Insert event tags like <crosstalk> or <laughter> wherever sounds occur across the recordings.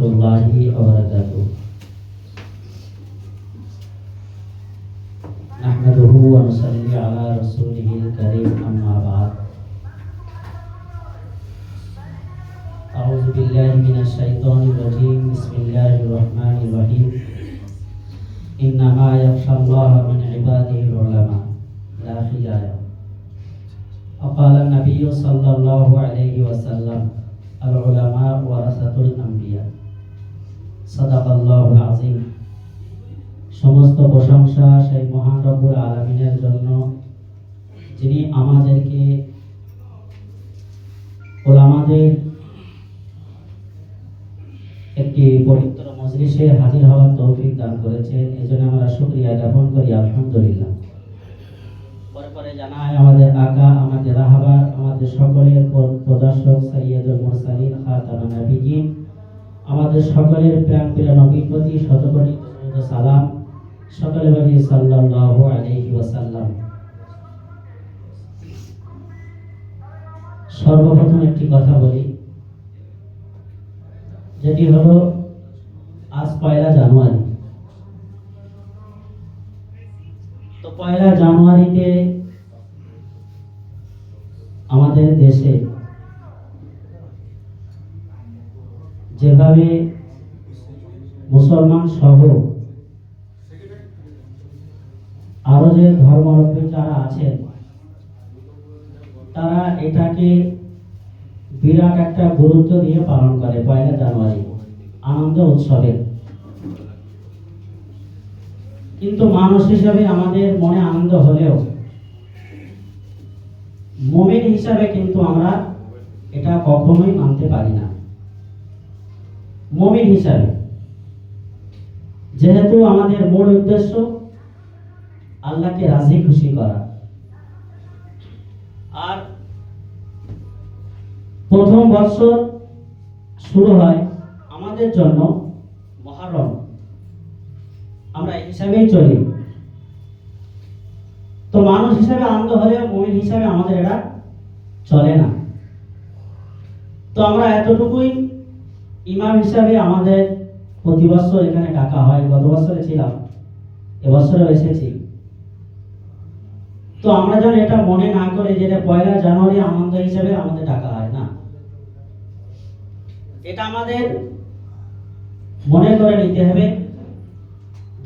الله وبركاته. نحمده ونصلي على رسوله الكريم أما بعد. أعوذ بالله من الشيطان الرجيم. بسم الله الرحمن الرحيم. إنما يخشى الله من عباده العلماء. لا خجاية وقال النبي صلى الله عليه وسلم العلماء ورثة الأنبياء সদাকাল্লাহুল আজিম সমস্ত প্রশংসা সেই মহান রব্বুল আলমিনের জন্য, যিনি আমাদেরকে ওলামাদের একটি পবিত্র মজলিসে হাজির হওয়ার তৌফিক দান করেছেন। এই জন্য আমরা শুক্রিয়া জ্ঞাপন করি, আলহামদুলিল্লাহ। পরে পরে জানায় আমাদের আকা আমাদের রাহাবার আমাদের সকলের প্রদর্শক সৈয়দুল মুরসালিন খাতানা নবীজিন আমাদের সকলের প্রাণ প্রিয় নবীর প্রতি শতকোটি সালাম। সকলে বলি সাল্লাল্লাহু আলাইহি ওয়াসাল্লাম। সর্বপ্রথম একটি কথা বলি, যেটি হলো আজ পয়লা জানুয়ারি। তো পয়লা জানুয়ারিতে আমাদের দেশে যেভাবে মুসলমান সহ আরও যে ধর্মাবলম্বী যারা আছেন, তারা এটাকে বিরাট একটা গুরুত্ব দিয়ে পালন করে পয়লা জানুয়ারি, আনন্দ উৎসবে। কিন্তু মানুষ হিসাবে আমাদের মনে আনন্দ হলেও, মমিন হিসাবে কিন্তু আমরা এটা কখনোই মানতে পারি না। মমিন হিসাবে। যেহেতু আমাদের মূল উদ্দেশ্য আল্লাহকে রাজি খুশি করা। আর প্রথম বছর শুরু হয় আমাদের জন্য মহারম। আমরা এই হিসাবেই চলি। তো মানুষ হিসাবে আনন্দ হলেও মমিন হিসাবে আমাদের এটা চলে না। তো আমরা এতটুকুই ইমাম হিসাবে আমাদের প্রতি বছর এখানে ডাকা হয়। গত বছরে ছিলাম, এবছরেও এসেছি। তো আমরা যেন এটা মনে না করে যে এটা পয়লা জানুয়ারি আনন্দ হিসেবে আমাদের ডাকা হয় না। এটা আমাদের মনে করে নিতে হবে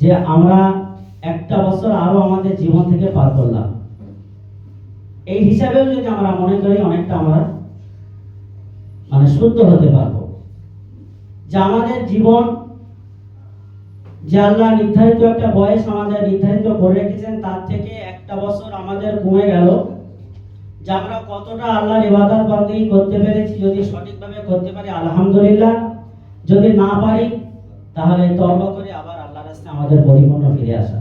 যে আমরা একটা বছর আরও আমাদের জীবন থেকে পার করলাম। এই হিসাবেও যদি আমরা মনে করি, অনেকটা আমরা মানে শুদ্ধ হতে পারব। যে আমাদের জীবন, যে আল্লাহ নির্ধারিত একটা বয়স আমাদের নির্ধারিত করে রেখেছেন, তার থেকে একটা বছর আমাদের কমে গেল। যে আমরা কতটা আল্লাহর ইবাদত বন্দী করতে পেরেছি, যদি সঠিকভাবে করতে পারি, আলহামদুলিল্লাহ। যদি না পারি, তাহলে তওবা করে আবার আল্লাহর রাস্তায় আমাদের পরিপূর্ণ ফিরে আসা।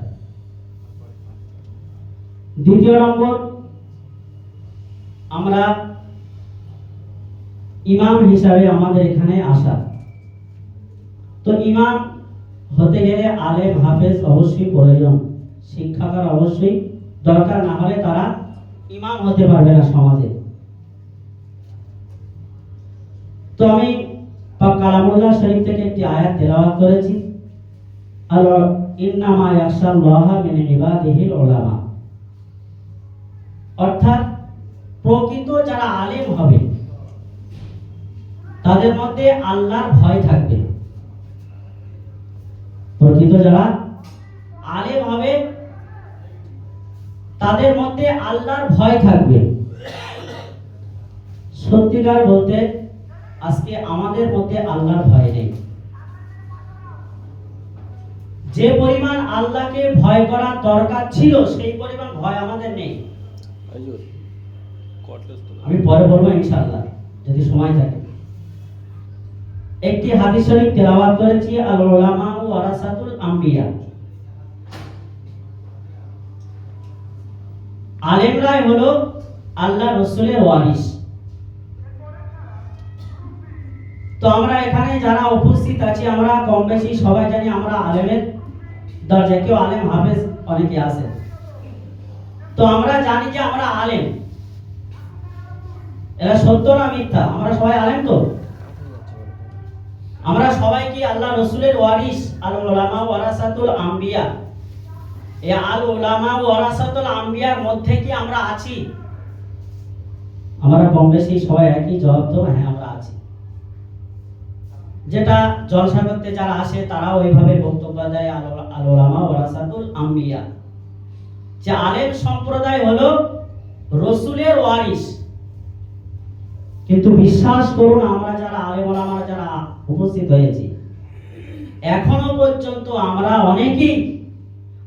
দ্বিতীয় নম্বর, আমরা ইমাম হিসাবে আমাদের এখানে আসা। তো ইমাম হতে গেলে আলেম, হাফেজ অবশ্যই প্রয়োজন। শিক্ষাকার অবশ্যই দরকার, না হলে তারা ইমাম হতে পারবে না সমাজে। তো আমি কালামুল্লাহ শরীফ থেকে একটি আয়াত তেলাওয়াত করেছি। আর ইন্নামা ইয়াখশাল্লাহ মিন ইবাদিহিল উলামা। অর্থাৎ প্রকৃত যারা আলেম হবে, তাদের মধ্যে আল্লাহর ভয় থাকবে। প্রকৃত যারা আলেম হবে তাদের মধ্যে আল্লাহর ভয় থাকবে। সত্যিকার বলতে আজকে আমাদের মধ্যে আল্লাহর ভয় নেই। যে পরিমাণ আল্লাহকে ভয় করার দরকার ছিল সেই পরিমাণ ভয় আমাদের নেই। আমি পরে বলব ইনশাআল্লাহ যদি সময় থাকে। একটি হাদিস শরীফ তেলাওয়াত করেছি আল উলামা ওয়ারাসাতুল আম্বিয়া। আলেমরাই হলো আল্লাহ রসুলের ওয়ারিস তো আমরা এখানে যারা উপস্থিত আছি, আমরা কম বেশি সবাই জানি আমরা আলেমের দরজা কেউ আলেম, হাফেজ অনেকে আছে তো আমরা জানি যে আমরা আলেম। এরা সত্য না মিথ্যা? আমরা সবাই আলেম তো? আমরা সবাই কি আল্লাহ রসুলের ওয়ারিস আল ওলামা ওয়ারাসাতুল আম্বিয়া। এই আল ওলামা ওয়ারাসাতুল আম্বিয়ার মধ্যে কি আমরা আছি? আমরা কম বেশি সবাই একই, জবাব তো হ্যাঁ আমরা আছি। যেটা জলসা করতে যারা আসে তারা ওইভাবে বক্তব্য দেয়, আল ওলামা ওয়ারাসাতুল আম্বিয়া। যে আলেম সম্প্রদায় হলো রসুলের ওয়ারিস কিন্তু বিশ্বাস করুন, আমরা যারা আলেম ওলামা যারা উপস্থিত হয়েছি। এখনও পর্যন্ত আমরা অনেকেই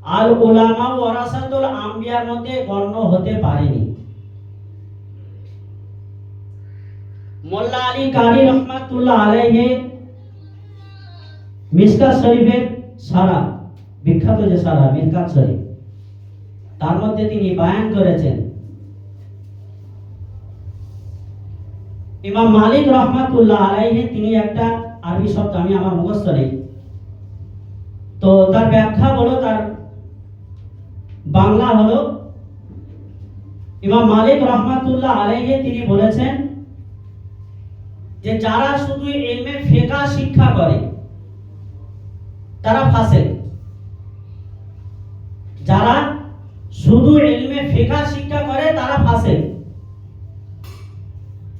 আল ওলামা ওয়ারাসাতুল আম্বিয়ার মধ্যে গণ্য হতে পারিনি। মোল্লা আলী কারি রহমাতুল্লাহ আলাইহে মিসকাত শরীফের সারা, বিখ্যাত যে সারা, মিসকাত শরীফ, তার মধ্যে তিনি বায়ান করেছেন। ইমাম মালিক রহমাতুল্লাহ আলাইহি তিনি একটা আরবি শব্দ আমি আমার মুখস্থ নেই। তো তার ব্যাখ্যা বলো তার বাংলা হলো ইমাম মালিক রহমাতুল্লাহ আলাইহি তিনি বলেছেন যে যারা শুধু ইলমে ফিকহ শিক্ষা করে, তারা ফাসেক। যারা শুধু ইলমে ফিকহ শিক্ষা করে, তারা ফাসেক।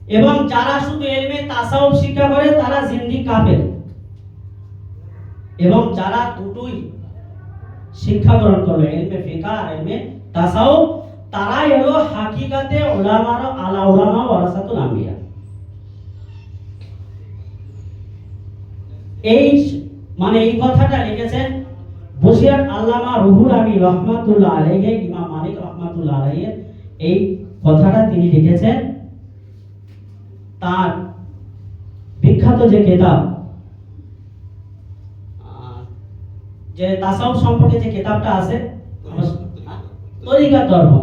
এবং যারা শুধু এলমে তাসাউফ শিক্ষা করে, তারা জিন্দি কাফের। এবং যারা দুটোই শিক্ষা গ্রহণ করবে এলমে ফিকা আর এলমে তাসাউফ, তারাই হলো হাকিকাতে উলামার আলা উলামা ওয়ারাসাতুল আম্বিয়া। এই মানে এই কথাটা লিখেছেন বসিরহাট আল্লামা রুহুল আমি রহমাতুল্লাহ আলাইহি, ইমাম মালিক রহমাতুল্লাহ আলাইহি এই কথাটা তিনি লিখেছেন তার বিখ্যাত যে কেতাব যে তাসাউফ সম্পর্কে যে কেতাবটা আছে দর্পণ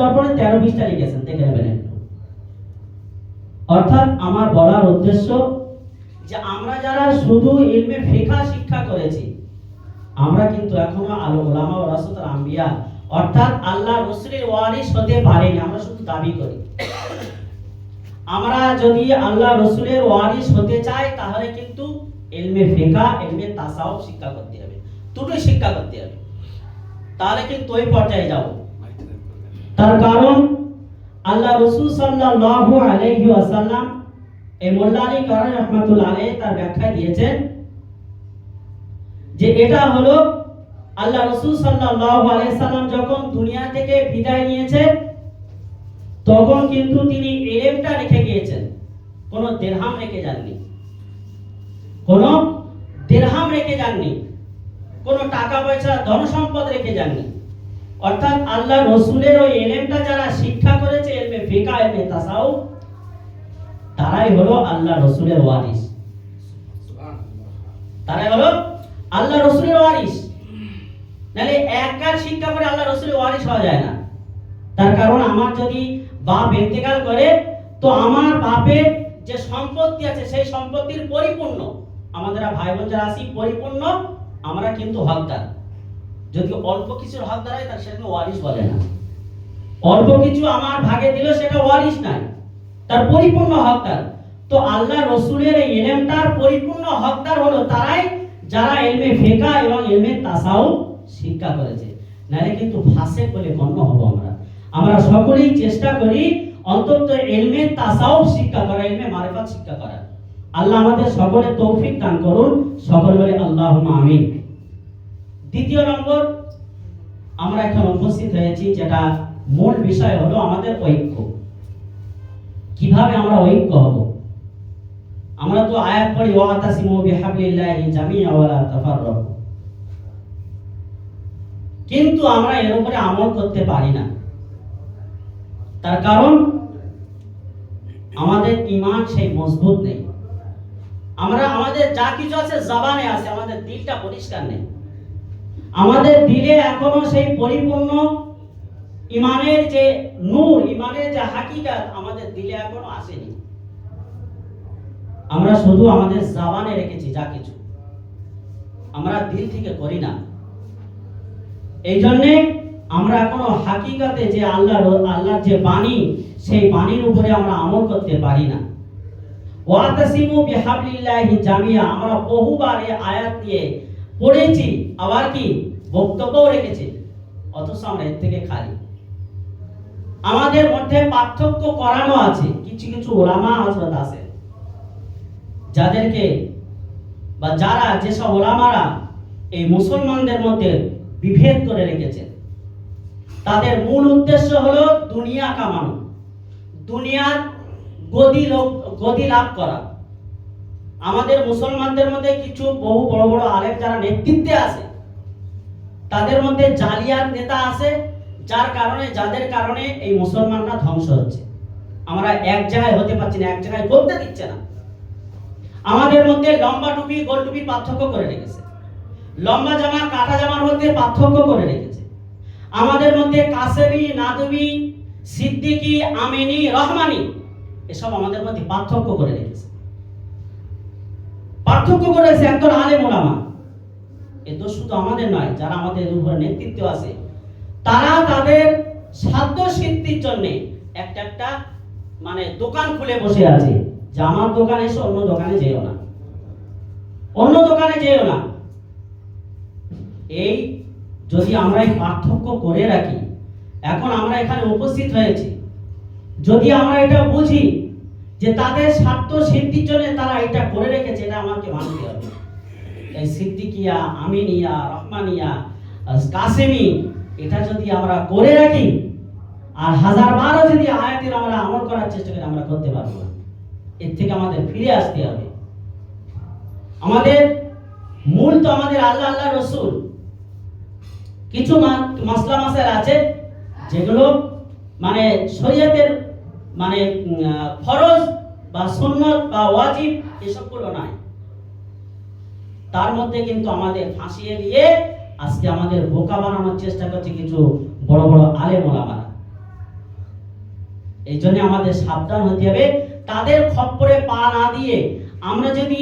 দর্পণে তেরো বিশটা লিখেছেন, দেখে নেবেন অর্থাৎ আমার বলার উদ্দেশ্য যে আমরা যারা শুধু ইলমে ফিকা শিক্ষা করেছি, আমরা কিন্তু এখনও আলো ওলামা ও রাসুল আম্বিয়া, অর্থাৎ আল্লাহ রসুলের ওয়ারিস হতে পারিনি, আমরা শুধু দাবি করি। আমরা যদি আল্লাহ রসুলের ওয়ারিস হতে চাই, তাহলে কিন্তু এলমে ফিকা, এলমে তাসাও শিক্ষা করতে হবে। দুটোই শিক্ষা করতে হবে। তাহলে কিন্তু ওই পর্যায়ে যাব। তার কারণ, আল্লাহ রসুল সাল্লাল্লাহু আলাইহি ওয়াসাল্লাম এই মোল্লা আলী কারণ রহমাতুল্লাহ আলাইহি তার ব্যাখ্যা দিয়েছেন যে এটা হলো আল্লাহ রসুল সাল্লাল্লাহু আলাইহি সাল্লাম যখন দুনিয়া থেকে বিদায় নিয়েছেন তখন কিন্তু তিনি এলেমটা রেখে গিয়েছেন। কোন দেরহাম রেখে যাননি। কোন দেরহাম রেখে যাননি। কোন টাকা পয়সা ধন সম্পদ রেখে যাননি। অর্থাৎ আল্লাহ রসুলের ওই এলেমটা যারা শিক্ষা করেছে, এলমে ফিকা, এলমে তাসাউ তারাই হলো আল্লাহ রসুলের ওয়ারিস তারাই হলো আল্লাহ রসুলের ওয়ারিস নাহলে একবার শিক্ষা করে আল্লাহ রসুলের ওয়ারিস হওয়া যায় না। তার কারণ আমার যদি বাপ ইন্তেকাল করে, তো আমার বাপের যে সম্পত্তি আছে, সেই সম্পত্তির পরিপূর্ণ। আমাদের ভাই বোন যারা আছি পরিপূর্ণ, আমরা কিন্তু হকদার। যদি অল্প কিছুর হকদার হয় তার সেটাকে ওয়ারিশ বলে না। অল্প কিছু আমার ভাগে দিল সেটা ওয়ারিশ নাই। তার পরিপূর্ণ হকদার। তো আল্লাহ রসুলের এই এলেমটার পরিপূর্ণ হকদার হলো তারাই যারা এলমে ফেকা এবং এলমে তাসাও শিক্ষা করেছে। নাহলে কিন্তু ফাসেক বলে গণ্য হব আমরা। আমরা সকলেই চেষ্টা করি অন্তত এলমে তাসাউফ শিক্ষা করা, এলমে মারিফাত শিক্ষা করা। আল্লাহ আমাদের সকলে তৌফিক দান করুন। সকল বলে আল্লাহ আমিন। দ্বিতীয় নম্বর, আমরা এখন উপস্থিত হয়েছি যেটা মূল বিষয় হলো আমাদের ঐক্য। কীভাবে আমরা ঐক্য হব? আমরা তো আয়াত পড়ি, ওয়াতাসিমু বিহাবলিল্লাহি জামিআ ওয়ালা তাফাররাকু। কিন্তু আমরা এর উপরে আমল করতে পারি না। তার কারণ, আমাদের ইমান সেই মজবুত নেই। আমরা, আমাদের যা কিছু আছে জবানে আছে, আমাদের দিলটা পরিষ্কার নেই। আমাদের দিলে এখনও সেই পরিপূর্ণ ইমানের যে নূর, ইমানের যে হাকিকাত আমাদের দিলে এখনও আসেনি। আমরা শুধু আমাদের জবানে রেখেছি যা কিছু। আমরা দিল থেকে করি না। এই জন্যে আমরা এখনও হাকিকাতে যে আল্লাহ আল্লাহর যে বাণী, সেই বাণীর উপরে আমরা আমল করতে পারি না। ওয়াতাসিমু বিহাবলিল্লাহি জামিয়া, আমরা বহুবার এই আয়াত দিয়ে পড়েছি, আবার কি? বক্তব্যও রেখেছি। অথচ আমরা এর থেকে খালি। আমাদের মধ্যে পার্থক্য করানো আছে। কিছু কিছু ওলামা হজরত আছে, যাদেরকে বা যারা, যেসব ওলামারা এই মুসলমানদের মধ্যে বিভেদ করে রেখেছে তাদের মূল উদ্দেশ্য হলো দুনিয়া কামানো। দুনিয়ার গদি গদি লাভ করা। আমাদের মুসলমানদের মধ্যে কিছু বহু বড় বড় আলেম যারা নেতৃত্বে আছে, তাদের মধ্যে জালিয়াত নেতা আছে, যার কারণে, যাদের কারণে এই মুসলমানরা ধ্বংস হচ্ছে। আমরা এক জায়গায় হতে পারছি না, এক জায়গায় করতে দিচ্ছে না। আমাদের মধ্যে লম্বা টুপি, গোল টুপি পার্থক্য করে রেখেছে। লম্বা জামা, কাটা জামার মধ্যে পার্থক্য করে রেখেছে। আমাদের মধ্যে কাসেমি, নাদবি, সিদ্দিকি, আমিনি, রহমানি এসব আমাদের মধ্যে পার্থক্য করে রেখেছে। পার্থক্য করেছে একজন আলেম ওলামা। এ দোষ শুধু আমাদের নয়, যারা আমাদের উপরে নেতৃত্ব আছে, তারা তাদের সাধ্য সিদ্ধির জন্য একটা একটা মানে দোকান খুলে বসে আছে, যে আমার দোকানে এসে অন্য দোকানে যেও না। অন্য দোকানে যেও না। এই যদি আমরা এই পার্থক্য করে রাখি, এখন আমরা এখানে উপস্থিত হয়েছি। যদি আমরা এটা বুঝি যে তাদের স্বার্থ সিদ্ধির জন্য তারা এটা করে রেখেছে, এটা আমাকে মানতে হবে। এই সিদ্দিকিয়া, আমিনিয়া, রহমানিয়া কাসেমি, এটা যদি আমরা করে রাখি, আর হাজার বারও যদি আয়াতের আমরা আমল করার চেষ্টা করি, আমরা করতে পারব না। এর থেকে আমাদের ফিরে আসতে হবে। আমাদের মূল তো আমাদের আল্লাহ আল্লাহ রসুল। কিছু মশলা মাসাল আছে, যেগুলো মানে শরীয়তের মানে ফরজ বা সুন্নত বা ওয়াজিব এসবগুলো নাই। তার মধ্যে কিন্তু আমাদের ফাঁসিয়ে দিয়ে আজকে আমাদের বোকা বানানোর চেষ্টা করছে কিছু বড় বড় আলেম ওলামারা। এই জন্য আমাদের সাবধান হতে হবে। তাদের খপ্পরে পা না দিয়ে আমরা যদি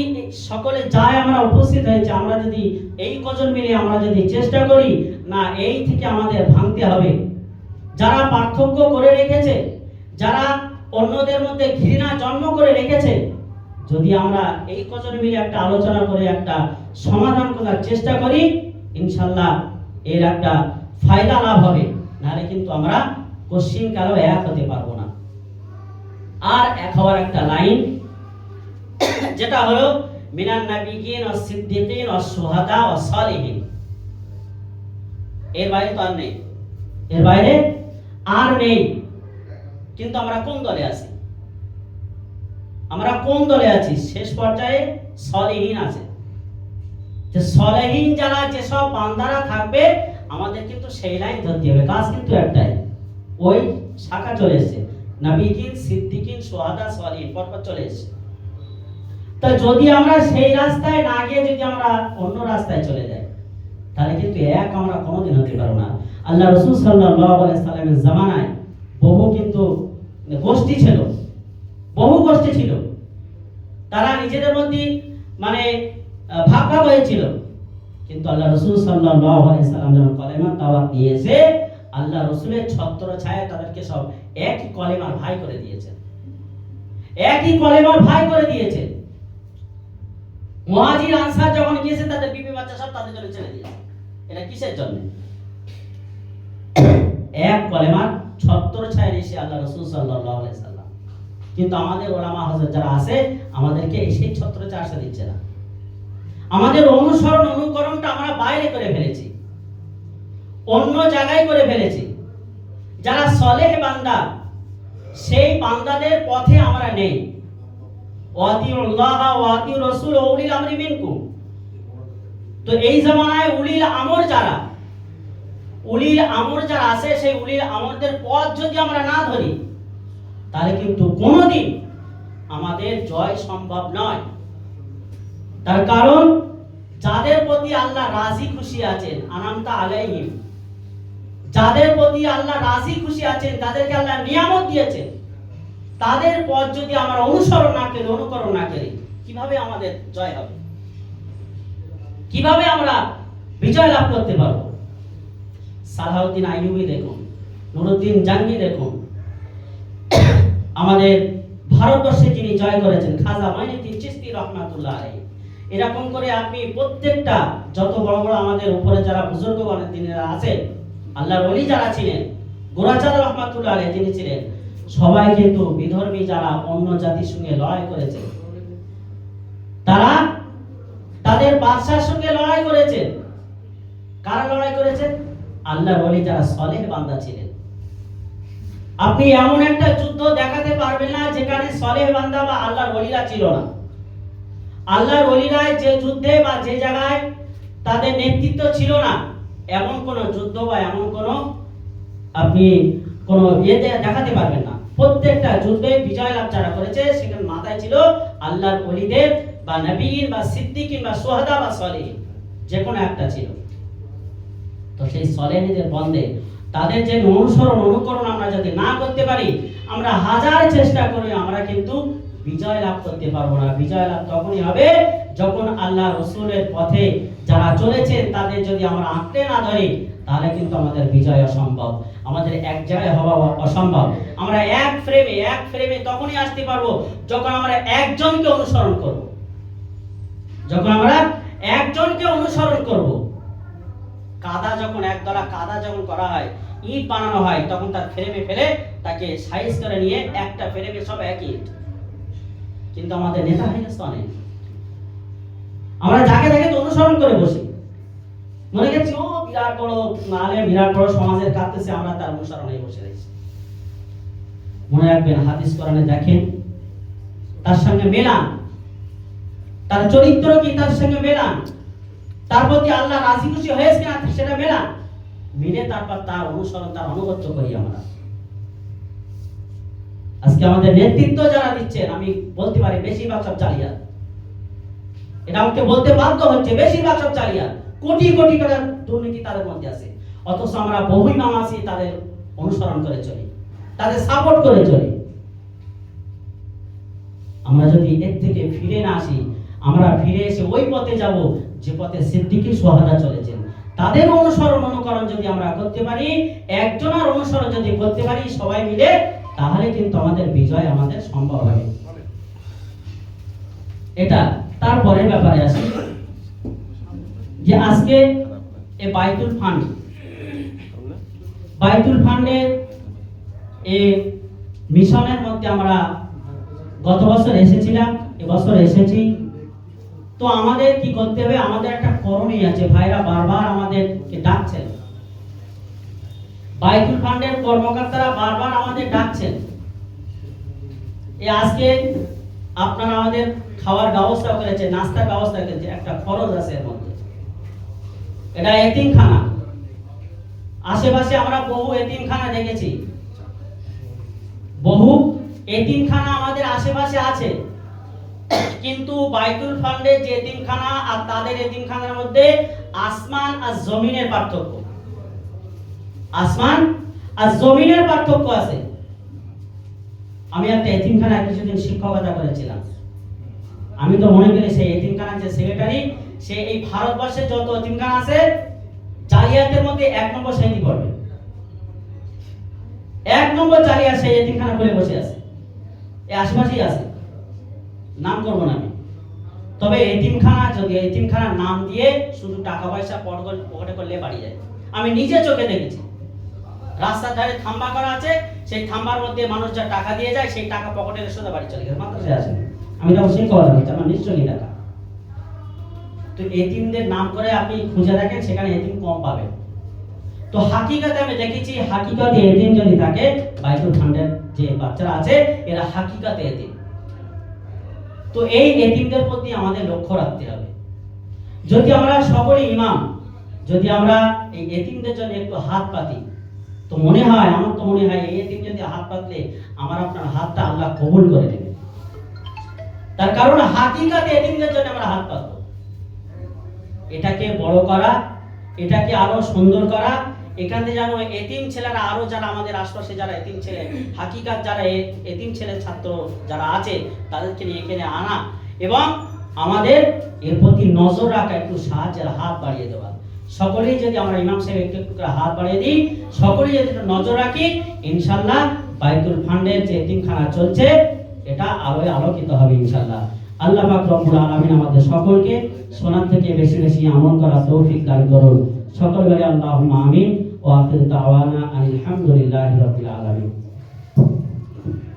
সকলে যাই, আমরা উপস্থিত হয়েছে আমরা যদি এই কজন মিলে আমরা যদি চেষ্টা করি, না, এই থেকে আমাদের ভাঙতে হবে। যারা পার্থক্য করে রেখেছে, যারা অন্যদের মধ্যে ঘৃণা জন্ম করে রেখেছে, যদি আমরা এই কজন মিলে একটা আলোচনা করে, একটা সমাধান করার চেষ্টা করি ইনশাল্লাহ এর একটা ফায়দা লাভ হবে। নাহলে কিন্তু আমরা কোশ্চিন কালো এক হতে পারব না। আর এক হওয়ার একটা লাইন <coughs> যেটা হলো, মিনান নাবিগিন ও সিদ্দিকিন ও সুহাদা ও সালিহিন। এর বাইরে তো আর নেই। এর বাইরে আর নেই। কিন্তু আমরা কোন দলে আছি? আমরা কোন দলে আছি? শেষ পর্যায়ে সলেহীন আছে। যে সলেহীন যারা যেসব বান্দারা থাকবে, আমাদের কিন্তু সেই লাইন ধরতে হবে। কাজ কিন্তু একটাই। ওই শাখা চলে এসেছে। নবীকিন সিদ্দিকিন, সোহাদা, সলিহীন, পরপর চলে এসেছে। তা যদি আমরা সেই রাস্তায় না গিয়ে যদি আমরা অন্য রাস্তায় চলে যাই, তাহলে কিন্তু এক আমরা কোনোদিন হতে পারব না। আল্লাহ রসুল সাল্লাহ সাল্লামের জামানায় বহু কিন্তু গোষ্ঠী ছিল, বহু গোষ্ঠী ছিল। তারা নিজেদের মধ্যে মানে ভাগ হয়েছিল। কিন্তু আল্লাহ রসুল সাল্লাহ সাল্লাম যখন কলেমার দাওয়াত দিয়েছে, আল্লাহ রসুলের ছত্র ছায়া তাদেরকে সব একই কলেমার ভাই করে দিয়েছে। একই কলেমার ভাই করে দিয়েছে। মহাজির আনসার যখন গিয়েছে, তাদের বিবি বাচ্চা সব তাদের জন্য ছেড়ে দিয়েছে। এটা কিসের জন্য? এক কলেমার ছত্র ছায় এসে আল্লাহ রসুল সাল্লাহ সাল্লাম। কিন্তু আমাদের ওলামা হজরত যারা আছে, আমাদেরকে সেই ছত্র ছায় দিচ্ছে না। আমাদের অনুসরণ, অনুকরণটা আমরা বাইরে করে ফেলেছি। অন্য জায়গায় করে ফেলেছি। যারা সলেহ বান্দা, সেই বান্দাদের পথে আমরা নেই ওয়াতিউল্লাহ ওয়াতিউর রাসূল ও উলিল আমরি মিনকুম তো এই জামানায় উলিল আমর যারা, উলিল আমর যারা আছে, সেই উলিল আমরদের পথ যদি আমরা না ধরি, তাহলে কিন্তু কোনোদিন আমাদের জয় সম্ভব নয়। তার কারণ, যাদের প্রতি আল্লাহ রাজি খুশি আছেন, আনামতা আলাইহিম, যাদের প্রতি আল্লাহ রাজি খুশি আছেন, তাদেরকে আল্লাহ নিয়ামত দিয়েছেন। তাদের পথ যদি আমরা অনুসরণ না করি, অনুকরণ না করি, কীভাবে আমাদের জয় হবে? কীভাবে আমরা বিজয় লাভ করতে পারব? সালাউদ্দিন আইয়ুবি দেখুন, নুরুদ্দিন জাঙ্গি দেখুন, আমাদের ভারতবর্ষে যিনি জয় করেছেন, খাজা মাইনুদ্দিন চিস্তি রহমাতুল্লাহ আলাইহি, এরকম করে আপনি প্রত্যেকটা, যত বড় বড় আমাদের উপরে যারা বুজুর্গগণের দিনেরা আছে আল্লাহর ওলি যারা ছিলেন, গোরাচাঁদ রহমাতুল্লাহ আলাইহি যিনি ছিলেন সবাই কিন্তু বিধর্মী যারা অন্য জাতির সঙ্গে লড়াই করেছে, তারা তাদের বাদশার সঙ্গে লড়াই করেছে। কারা লড়াই করেছে? আল্লাহর ওলি যারা সলেহ বান্দা ছিলেন। আপনি এমন একটা যুদ্ধ দেখাতে পারবেন না যেখানে সলেহ বান্দা বা আল্লাহর ওলিরা ছিল না। আল্লাহর ওলিরায় যে যুদ্ধে বা যে জায়গায় তাদের নেতৃত্ব ছিল না, এমন কোন যুদ্ধ বা এমন কোন আপনি কোন ইয়েতে দেখাতে পারবেন প্রত্যেকটা যুদ্ধে বিজয় লাভ যারা করেছে, সেখানে মাথায় ছিল আল্লাহর ওলিদের বা নবীন বা সিদ্দিকিন বা সোহাদা বা সলিহ যে কোনো একটা ছিল। তো সেই সলেহীদের বন্ধে তাদের যে অনুসরণ, অনুকরণ আমরা যদি না করতে পারি, আমরা হাজার চেষ্টা করে আমরা কিন্তু বিজয় লাভ করতে পারব না। বিজয় লাভ তখনই হবে যখন আল্লাহ রসুলের পথে যারা চলেছেন, তাদের যদি আমরা আঁকড়ে না ধরি তাহলে কিন্তু আমাদের বিজয় অসম্ভব। আমাদের এক জায়গায় হওয়া অসম্ভব। আমরা এক ফ্রেমে এক ফ্রেমে তখনই আসতে পারব যখন আমরা একজনকে অনুসরণ করব। যখন আমরা একজনকে অনুসরণ করব। কাদা যখন একদলা কাদা যখন করা হয়, ইট বানানো হয়, তখন তার ফ্রেমে ফেলে তাকে সাইজ করে নিয়ে একটা ফ্রেমে সব এক ইট। কিন্তু আমাদের নেতা হয়ে গেছে অনেক। আমরা যাকে তাকে অনুসরণ করে বসি। মনে করছি ও, বিরাট বড় নালে বিরাট বড় সমাজের কাঁদতেছে, আমরা তার অনুসরণে বসে রয়েছি। মনে রাখবেন, হাদিস কোরআনে দেখেন, তার সঙ্গে মেলান। তার চরিত্র কি তার সঙ্গে মেলান? তার প্রতি আল্লাহ রাজি খুশি হয়েছে কিনা সেটা মেলান? মিলে তারপর তার অনুসরণ, তার অনুগত করি আমরা। আজকে আমাদের নেতৃত্ব যারা দিচ্ছেন, আমি বলতে পারি বেশিরভাগ সব জালিয়াত। এটা আমাকে বলতে বাধ্য হচ্ছে, বেশিরভাগ সব জালিয়াত কোটি কোটি টাকার দুর্নীতি তাদের মধ্যে আছে। অথচ আমরা বহু তাদের অনুসরণ করে চলি, তাদের সাপোর্ট করে চলি। আমরা যদি এর থেকে ফিরে না আসি, আমরা ফিরে এসে ওই পথে যাব, যে পথে সিদ্দিকী সোহাদা চলেছেন। তাদের অনুসরণ অনুকরণ যদি আমরা করতে পারি, একজনের অনুসরণ যদি করতে পারি সবাই মিলে, তাহলে কিন্তু আমাদের বিজয় আমাদের সম্ভব হবে। এটা তারপরের ব্যাপারে আসি। যে আজকে এ বাইতুল ফান্ড, বাইতুল ফান্ডের এ মিশনের মধ্যে আমরা গত বছর এসেছিলাম এবছর এসেছি। তো আমাদের কি করতে হবে? আমাদের একটা করণীয় আছে, ভাইরা বারবার আমাদেরকে ডাকছেন। বাইতুল ফান্ডের কর্মকর্তারা বারবার আমাদের ডাকছেন। এ আজকে আপনারা আমাদের খাওয়ার ব্যবস্থা করেছে নাস্তার ব্যবস্থা করেছে একটা খরচ আছে এর মধ্যে। এটা এতিমখানা। আশেপাশে আমরা বহু এতিমখানা দেখেছি। বহু এতিমখানা আমাদের আশেপাশে আছে। কিন্তু বাইতুল ফান্ডের যে এতিমখানা আর তাদের এতিমখানার মধ্যে আসমান আর জমিনের পার্থক্য। আসমান আর জমিনের পার্থক্য আছে। আমি একটা এতিমখানায় কিছুদিন শিক্ষকতা করেছিলাম। আমি তো মনে করি সেই এতিমখানার যে সেক্রেটারি সে এই ভারতবর্ষে যত এতিমখানা আছে, জালিয়াতের মধ্যে এক নম্বর শ্রেণি পড়বে এক নম্বর জালিয়া সেই এতিমখানা খুলে বসে আছে। এই আশেপাশেই আছে। নাম করব না আমি। তবে এতিমখানা যদি এতিমখানার নাম দিয়ে শুধু টাকা পয়সা পট- পকেটে করলে বাড়ি যায়। আমি নিজে চোখে দেখেছি। রাস্তার ধারে থাম্বা করা আছে সেই থাম্বার মধ্যে মানুষ যা টাকা দিয়ে যায়, সেই টাকা পকেটে সোজা বাড়ি চলে গেছে মাদ্রাসায় আসে আমি তখন সেই কথা বলছি আমার নিশ্চয়ই টাকা। তো এতিমদের নাম করে আপনি খুঁজে দেখেন, সেখানে এতিম কম পাবেন তো হাকিকাতে আমি দেখেছি, হাকিকাতে এতিম যদি থাকে, বাইতুল ফান্ডের যে বাচ্চারা আছে, এরা হাকিকাতে এতিম। তো এই এতিমদের প্রতি আমাদের লক্ষ্য রাখতে হবে। যদি আমরা সকলে ইমাম, যদি আমরা এই এতিমদের জন্য একটু হাত পাতি তো মনে হয়, আমার তো মনে হয়, এই এতিম যদি হাত পাতলে আমার আপনার হাতটা আল্লাহ কবুল করে নেবে। তার কারণ হাকিকাতে এতিমদের জন্য আমরা হাত পাতবো। এটাকে বড় করা, এটাকে আরও সুন্দর করা, এখান যেন এতিম ছেলেরা আরও যারা আমাদের আশপাশে যারা এতিম ছেলে, হাকিকাত যারা এতিম ছেলে ছাত্র যারা আছে, তাদেরকে নিয়ে এখানে আনা এবং আমাদের এর প্রতি নজর রাখা একটু সাহায্যের হাত বাড়িয়ে দেওয়া। সকলেই যদি আমরা ইমাম সাহেব একটু একটু হাত বাড়িয়ে দিই, সকলেই যদি নজর রাখি ইনশাল্লাহ বাইতুল ফান্ডের যে এতিমখানা চলছে, এটা আলোয় আলোকিত হবে ইনশাল্লাহ আল্লাহ পাক রব্বুল আলামিন আমাদের সকলকে সোনার থেকে বেশি বেশি আমল করার তৌফিক দান করুন। সকল বলে আল্লাহুম্মা আমিন। ওয়া আখির দাওয়ানা আলহামদুলিল্লাহি রাব্বিল আলামিন।